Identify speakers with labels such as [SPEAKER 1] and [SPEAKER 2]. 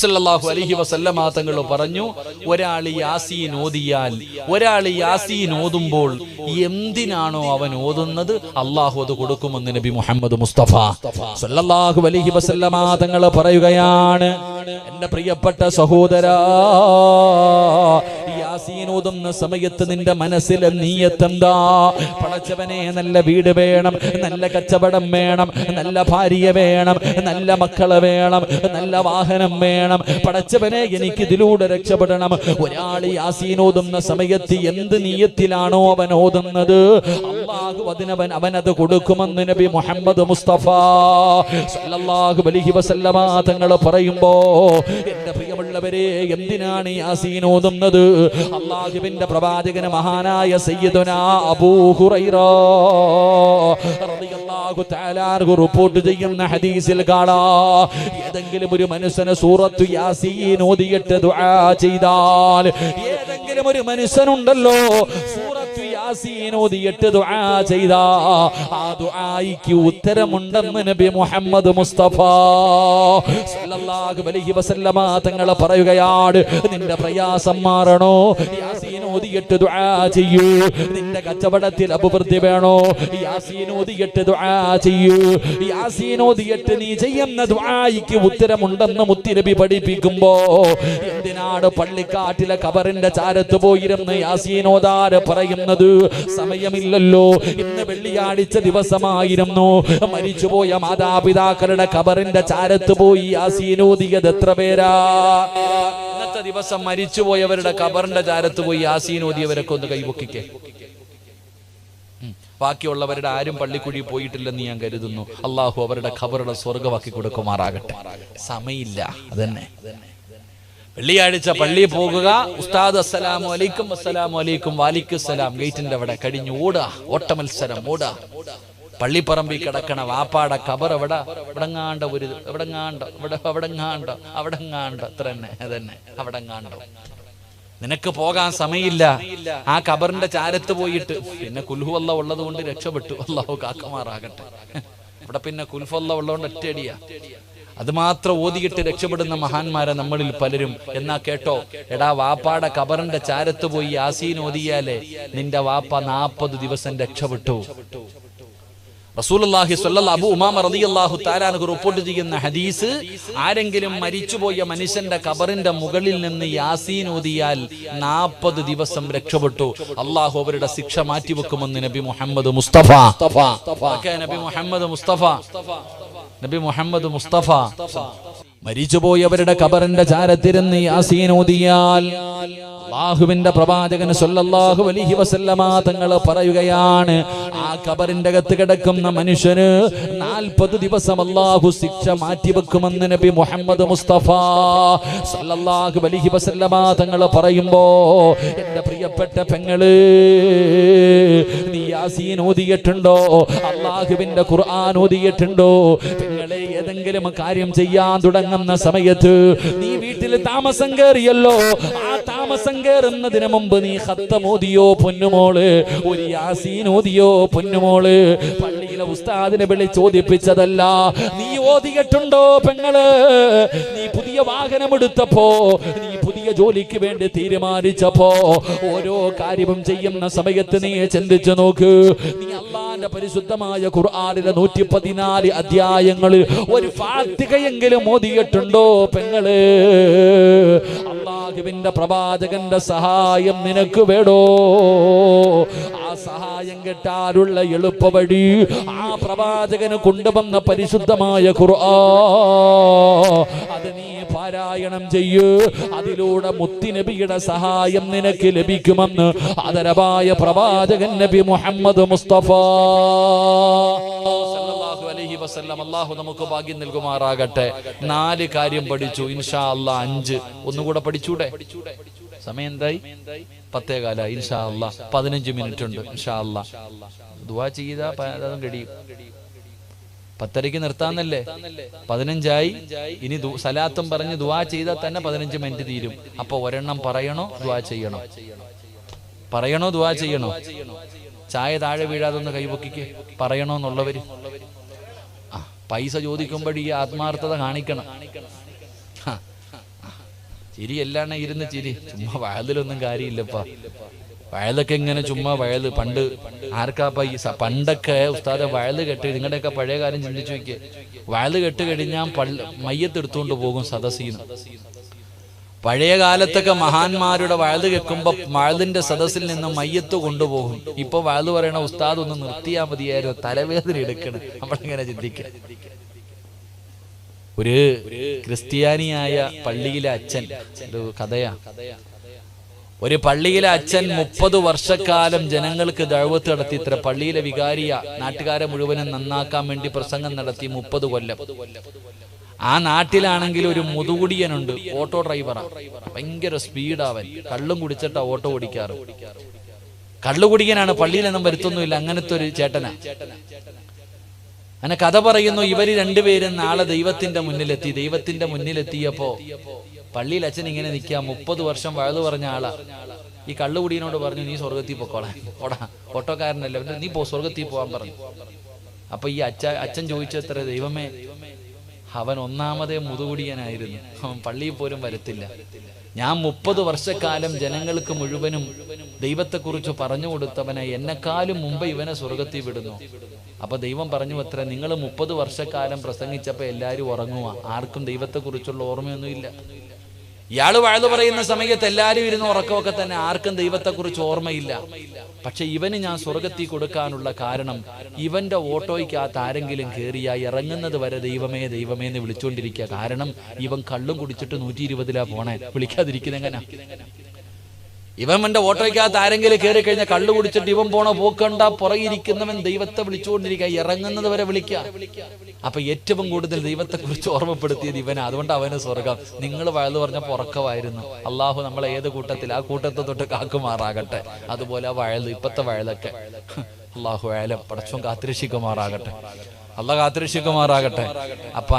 [SPEAKER 1] സല്ലല്ലാഹു അലൈഹി വസല്ലമ തങ്ങൾ പറഞ്ഞു ഒരാൾ യാസീൻ ഓതിയാൽ ഒരാൾ യാസീൻ ഓതുമ്പോൾ എന്തിനാണോ അവൻ ഓതുന്നത്? അള്ളാഹു അത് കൊടുക്കുമെന്ന് നബി മുഹമ്മദ് മുസ്തഫ സല്ലല്ലാഹു അലൈഹി വസല്ലമ തങ്ങൾ പറയുകയാണ് എന്റെ പ്രിയപ്പെട്ട സഹോദരാ യാസീൻ ഓതുന്ന സമയത്ത് നിന്റെ മനസ്സിലെ നീയത്തെന്താ? പടച്ചവനെ നല്ല വീട് വേണം നല്ല കച്ചവടം വേണം നല്ല ഭാര്യ വേണം നല്ല മക്കളെ വേണം നല്ല വാഹനം വേണം. പടച്ചവനെ എനിക്ക് ഇതിലൂടെ രക്ഷപ്പെടണം. ഒരാൾ യാസീനോദുന്ന സമയത്ത് എന്ത് നീയത്തിലാണോ അവൻ ഓതുന്നത്? അള്ളാഹു അതിനവൻ അവനത് കൊടുക്കുമെന്ന് നബി മുഹമ്മദ് മുസ്തഫ സല്ലല്ലാഹു അലൈഹി വസല്ലമ തങ്ങൾ പറയുമ്പോ എന്റെ പ്രിയമുള്ളവരെ എന്തിനാണ് യാസീൻ ഓതുന്നത്? അള്ളാഹുവിന്റെ പ്രവാചകന് മഹാനായ സയ്യിദുന റിപ്പോർട്ട് ചെയ്യുന്ന ഹദീസിൽ കാണാ ഏതെങ്കിലും ഒരു മനുഷ്യന് സൂറത്ത് യാസീൻ ഓതിയിട്ട് ദുആ ചെയ്താൽ ഏതെങ്കിലും ഒരു മനുഷ്യനുണ്ടല്ലോ യാസീൻ ഓതിയിട്ട് ദുആ ചെയ്താ. ആ ദുആയിക്ക് ഉത്തരമുണ്ടെന്ന് നബി മുഹമ്മദ് മുസ്തഫ സല്ലല്ലാഹു അലൈഹി വസല്ലമ തങ്ങളെ പറയുകയാണ് നിന്റെ പ്രയാസം മാറണോ? യാസീൻ ഓതിയിട്ട് ദുആ ചെയ്യൂ. നിന്റെ കച്ചവടത്തിൽ അഭിവൃദ്ധി വേണോ? യാസീൻ ഓതിയിട്ട് ദുആ ചെയ്യൂ. യാസീൻ ഓതിയിട്ട് നീ ചെയ്യുന്ന ദുആയിക്ക് ഉത്തരമുണ്ടെന്ന് മുത്തിനബി പഠിപ്പിക്കുമ്പോ എന്തിനാണ് പള്ളിക്കാട്ടിലെ കബറിന്റെ ചാരത്ത് പോയിരുന്ന് യാസീൻ ഓതാര് പറയുന്നത്? സമയമില്ലല്ലോ. ഇന്ന് വെള്ളിയാഴ്ച ദിവസമായിരുന്നു. മരിച്ചുപോയ മാതാപിതാക്കളുടെ കബറിന്റെ ചാരത്ത് പോയി യാസീൻ ഓതിയത് എത്ര പേരാ? ദിവസം മരിച്ചുപോയവരുടെ കബറിന്റെ ചാരത്ത് പോയി യാസീൻ ഓതിയവരൊക്കെ ഒന്ന് കൈപൊക്കിക്കേ. ബാക്കിയുള്ളവരുടെ ആരും പള്ളിക്കുഴി പോയിട്ടില്ലെന്ന് ഞാൻ കരുതുന്നു. അള്ളാഹു അവരുടെ ഖബറുടെ സ്വർഗമാക്കി കൊടുക്കുമാറാകട്ടെ. സമയമില്ല. അതന്നെ. വെള്ളിയാഴ്ച പള്ളി പോകുക. ഉസ്താദ് അസ്സലാമു അലൈക്കും അസ്സലാമു അലൈക്കും വാലിക്കുസലാം ഗേറ്റിന്റെ അവിടെ കഴിഞ്ഞ് ഓടാ. ഓട്ടമത്സരം ഓടുക പള്ളിപ്പറമ്പിൽ കിടക്കണ വാപ്പാടെ കബർ എവിടെ? എവിടെങ്ങാണ്ട ഒരു എവിടെങ്ങാണ്ട? ഇവിടെ എവിടെങ്ങാണ്ട? അവിടെങ്ങാണ്ട. അത്ര തന്നെ അതന്നെ അവിടെങ്ങാണ്ട? നിനക്ക് പോകാൻ സമയമില്ല. ആ കബറിന്റെ ചാരത്ത് പോയിട്ട് പിന്നെ കുൽഹുവല്ല ഉള്ളത് കൊണ്ട് രക്ഷപ്പെട്ടു. അള്ളാഹു കാക്കമാറാകട്ടെ. ഇവിടെ പിന്നെ കുൽഫല്ല ഉള്ളതുകൊണ്ട് ഒറ്റയടിയാ. അത് മാത്രം ഓതിയിട്ട് രക്ഷപ്പെടുന്ന മഹാന്മാരെ നമ്മളിൽ പലരും. എന്നാ കേട്ടോ? എടാ വാപ്പാടെ കബറിന്റെ ചാരത്ത് പോയി യാസീൻ ഓതിയാലേ നിന്റെ വാപ്പ നാപ്പത് ദിവസം രക്ഷപ്പെട്ടു. റസൂലുള്ളാഹി സ്വല്ലല്ലാഹു അബൂ ഉമാമ തആല അൻഹു റിപ്പോർട്ട് ചെയ്യുന്ന ഹദീസ് ആരെങ്കിലും മരിച്ചുപോയ മനുഷ്യന്റെ കബറിന്റെ മുകളിൽ നിന്ന് യാസീൻ ഓതിയാൽ നാൽപ്പത് ദിവസം രക്ഷപ്പെട്ടു. അള്ളാഹു അവരുടെ ശിക്ഷ മാറ്റിവെക്കുമെന്ന് നബി മുഹമ്മദ് മുസ്തഫ. നബി മുഹമ്മദ് മുസ്തഫ. നബി മുഹമ്മദ് മുസ്തഫ. മരിച്ചുപോയവരുടെ കബറിന്റെ ചാരത്തിരുന്ന് യാസീൻ ഓതിയാൽ അള്ളാഹുവിന്റെ പ്രവാചകൻ സൊല്ലാഹു അലിഹി വസല്ലമ തങ്ങൾ പറയുകയാണ് ആ കബറിന്റെ അകത്ത് കിടക്കുന്ന മനുഷ്യന് നാൽപ്പത് ദിവസം അള്ളാഹു ശിക്ഷ മാറ്റിവെക്കുമെന്ന് നബി മുഹമ്മദ് മുസ്തഫ സല്ലല്ലാഹു അലിഹി വസല്ലമ തങ്ങൾ പറയുമ്പോ എന്റെ പ്രിയപ്പെട്ട പെങ്ങൾ നീ യാസീൻ ഓതിയിട്ടുണ്ടോ? അള്ളാഹുവിന്റെ ഖുർആൻ ഓതിയിട്ടുണ്ടോ? പെങ്ങളെ ഏതെങ്കിലും കാര്യം ചെയ്യാൻ തുടങ്ങുന്ന സമയത്ത് നീ വീട്ടിൽ താമസം കയറിയല്ലോ ആ താമസം കയറുന്നതിന് മുമ്പ് നീ ഹത്തമോദിയോ പൊന്നുമോൾ ഒരു യാസീൻ ഓതിയോ പൊന്നുമോൾ. പള്ളിയിലെ ഉസ്താദിനെ വിളി ചോദിപ്പിച്ചതല്ല നീ ഓതിയിട്ടുണ്ടോ പെങ്ങൾ? നീ പുതിയ വാഹനം എടുത്തപ്പോ നീ പുതിയ ജോലിക്ക് വേണ്ടി തീരുമാനിച്ചപ്പോ ഓരോ കാര്യവും ചെയ്യുന്ന സമയത്ത് നീ ചിന്തിച്ചു നോക്ക്. നീ അള്ളാന്റെ പരിശുദ്ധമായ ഖുർആനിലെ നൂറ്റി പതിനാല് അധ്യായങ്ങളിൽ ഒരു ഫാത്തികയെങ്കിലും ഓതിയിട്ടുണ്ടോ പെങ്ങൾ? അള്ളാഹുവിന്റെ പ്രവാചകന്റെ സഹായം നിനക്ക് വേടോ? ആ സഹായം കിട്ടാനുള്ള എളുപ്പ വഴി ആ പ്രവാചകന് കൊണ്ടുവന്ന പരിശുദ്ധമായ ഖുർആ അത് നീ പാരായണം ചെയ്യൂ. അതിലൂടെ മുത്തിനബിയുടെ സഹായം നിനക്ക് ലഭിക്കുമെന്ന് ആദരവായ പ്രവാചകൻ നബി മുഹമ്മദ് മുസ്തഫ. വസല്ലം അള്ളാഹു നമുക്ക് ഭാഗ്യം നൽകുമാറാകട്ടെ. നാല് കാര്യം പഠിച്ചു. ഇൻഷാ അള്ളാ അഞ്ച്. ഒന്നുകൂടെ പഠിച്ചൂടെ? സമയം എന്തായി പത്തേകാല ഇൻഷാ അള്ളാ പതിനഞ്ച് മിനിറ്റ് ഉണ്ട് ഇൻഷാ അള്ളാ ദുവാ ചെയ്ത കഴിയും പത്തരയ്ക്ക് നിർത്താന്നല്ലേ? പതിനഞ്ചായി. ഇനി സലാത്തും പറഞ്ഞ് ദുവാ ചെയ്താൽ തന്നെ പതിനഞ്ച് മിനിറ്റ് തീരും. അപ്പൊ ഒരെണ്ണം പറയണോ? ദുവാ ചെയ്യണോ? പറയണോ? ദുവാ ചെയ്യണോ? ചായ താഴെ വീഴാതെ ഒന്ന് കൈപൊക്കിക്ക് പറയണോ എന്നുള്ളവര് പൈസ ചോദിക്കുമ്പോൾ ഈ ആത്മാർത്ഥത കാണിക്കണം. ചിരി എല്ലാണ ഇരുന്ന് ചിരി. ചുമ്മാ വയലിലൊന്നും കാര്യമില്ലപ്പാ. വയലൊക്കെ ഇങ്ങനെ ചുമ്മാ വയൽ. പണ്ട് ആർക്കാപ്പ ഈ പണ്ടൊക്കെ ഉസ്താദെ വയൽ കെട്ട് നിങ്ങളുടെയൊക്കെ പഴയ കാര്യം ചിന്തിച്ചു നോക്കിയേ. വയൽ കെട്ട് കഴിഞ്ഞാൽ പള്ളി മയ്യത്തെടുത്തുകൊണ്ട് പോകും സദസ്സീന്ന്. പഴയ കാലത്തൊക്കെ മഹാന്മാരുടെ വഴുത് കേൾക്കുമ്പോ വഴുതിന്റെ സദസ്സിൽ നിന്ന് മയ്യത്ത് കൊണ്ടുപോകും. ഇപ്പൊ വഴുത് പറയണ ഉസ്താദ് ഒന്ന് നിർത്തിയാ മതിയായിരുന്നു. തലവേദന എടുക്കണം. നമ്മളിങ്ങനെ ചിന്തിക്കുക ഒരു ക്രിസ്ത്യാനിയായ പള്ളിയിലെ അച്ഛൻ ഒരു കഥയാ. ഒരു പള്ളിയിലെ അച്ഛൻ മുപ്പത് വർഷക്കാലം ജനങ്ങൾക്ക് ദഴവത്ത് നടത്തി. ഇത്ര പള്ളിയിലെ വികാരിയ. നാട്ടുകാരെ മുഴുവനും നന്നാക്കാൻ വേണ്ടി പ്രസംഗം നടത്തി മുപ്പത് കൊല്ലം. ആ നാട്ടിലാണെങ്കിൽ ഒരു മുതുകുടിയനുണ്ട് ഓട്ടോ ഡ്രൈവറാ. ഭയങ്കര സ്പീഡാവൻ കള്ളും കുടിച്ചിട്ടാ ഓട്ടോ ഓടിക്കാറ്. കള്ളുകുടിയനാണ് പള്ളിയിലൊന്നും വരുത്തൊന്നുമില്ല അങ്ങനത്തെ ഒരു ചേട്ടനാ. അങ്ങനെ കഥ പറയുന്നു ഇവർ രണ്ടുപേരും നാളെ ദൈവത്തിന്റെ മുന്നിലെത്തി. ദൈവത്തിന്റെ മുന്നിലെത്തിയപ്പോ പള്ളിയിൽ അച്ഛൻ ഇങ്ങനെ നിൽക്കുക മുപ്പത് വർഷം വഴുതു പറഞ്ഞ ആളാ. ഈ കള്ളുകുടിയനോട് പറഞ്ഞു നീ സ്വർഗത്തിൽ പോക്കോളെ. ഓടാ ഓട്ടോക്കാരനല്ലേ. നീ പോ സ്വർഗത്തിൽ പോവാൻ പറഞ്ഞു. അപ്പൊ ഈ അച്ഛ അച്ഛൻ ചോദിച്ചത്ര ദൈവമേ അവൻ ഒന്നാമതേ മുതുകുടിയനായിരുന്നു. അവൻ പള്ളിയിൽ പോലും വരത്തില്ല. ഞാൻ മുപ്പത് വർഷക്കാലം ജനങ്ങൾക്ക് മുഴുവനും ദൈവത്തെക്കുറിച്ച് പറഞ്ഞു കൊടുത്തവനെ എന്നെക്കാലും മുമ്പ് ഇവനെ സ്വർഗത്തിൽ വിടുന്നു. അപ്പൊ ദൈവം പറഞ്ഞു അത്ര നിങ്ങൾ മുപ്പത് വർഷക്കാലം പ്രസംഗിച്ചപ്പോൾ എല്ലാവരും ഉറങ്ങുക ആർക്കും ദൈവത്തെക്കുറിച്ചുള്ള ഓർമ്മയൊന്നുമില്ല. ഇയാൾ വഴുതു പറയുന്ന സമയത്ത് എല്ലാവരും ഇരുന്ന് ഉറക്കമൊക്കെ തന്നെ. ആർക്കും ദൈവത്തെക്കുറിച്ച് ഓർമ്മയില്ല. പക്ഷെ ഇവന് ഞാൻ സ്വർഗത്തിൽ കൊടുക്കാനുള്ള കാരണം ഇവന്റെ ഓട്ടോയ്ക്കകത്ത് ആരെങ്കിലും കയറിയ ഇറങ്ങുന്നത് വരെ ദൈവമേ ദൈവമേ എന്ന് വിളിച്ചുകൊണ്ടിരിക്കുക കാരണം ഇവൻ കള്ളും കുടിച്ചിട്ട് നൂറ്റി ഇരുപതിലാ പോണേ. വിളിക്കാതിരിക്കുന്ന എങ്ങനെ ഇവൻ എന്റെ ഓട്ടോയ്ക്കകത്ത് ആരെങ്കിലും കയറി കഴിഞ്ഞാൽ കള്ളു കുടിച്ചിട്ട് ഇവൻ പോണ പോക്കണ്ട പുറകിരിക്കുന്നവൻ ദൈവത്തെ വിളിച്ചുകൊണ്ടിരിക്കുക ഇറങ്ങുന്നത് വരെ വിളിക്കുക. അപ്പൊ ഏറ്റവും കൂടുതൽ ദൈവത്തെ കുറിച്ച് ഓർമ്മപ്പെടുത്തിയത് ഇവനാ. അതുകൊണ്ട് അവന് സ്വർഗം. നിങ്ങൾ വയത് പറഞ്ഞ പുറക്കമായിരുന്നു. അള്ളാഹു നമ്മളെ ഏത് കൂട്ടത്തിൽ ആ കൂട്ടത്തെ തൊട്ട് കാക്കുമാറാകട്ടെ. അതുപോലെ ആ വയൽ ഇപ്പത്തെ വയലൊക്കെ. അള്ളാഹു വയലം പടച്ചോൻ കാത്തിരക്ഷിക്കുമാറാകട്ടെ. അള്ളാഹ് കാത്തിരക്ഷിക്കുമാറാകട്ടെ. അപ്പൊ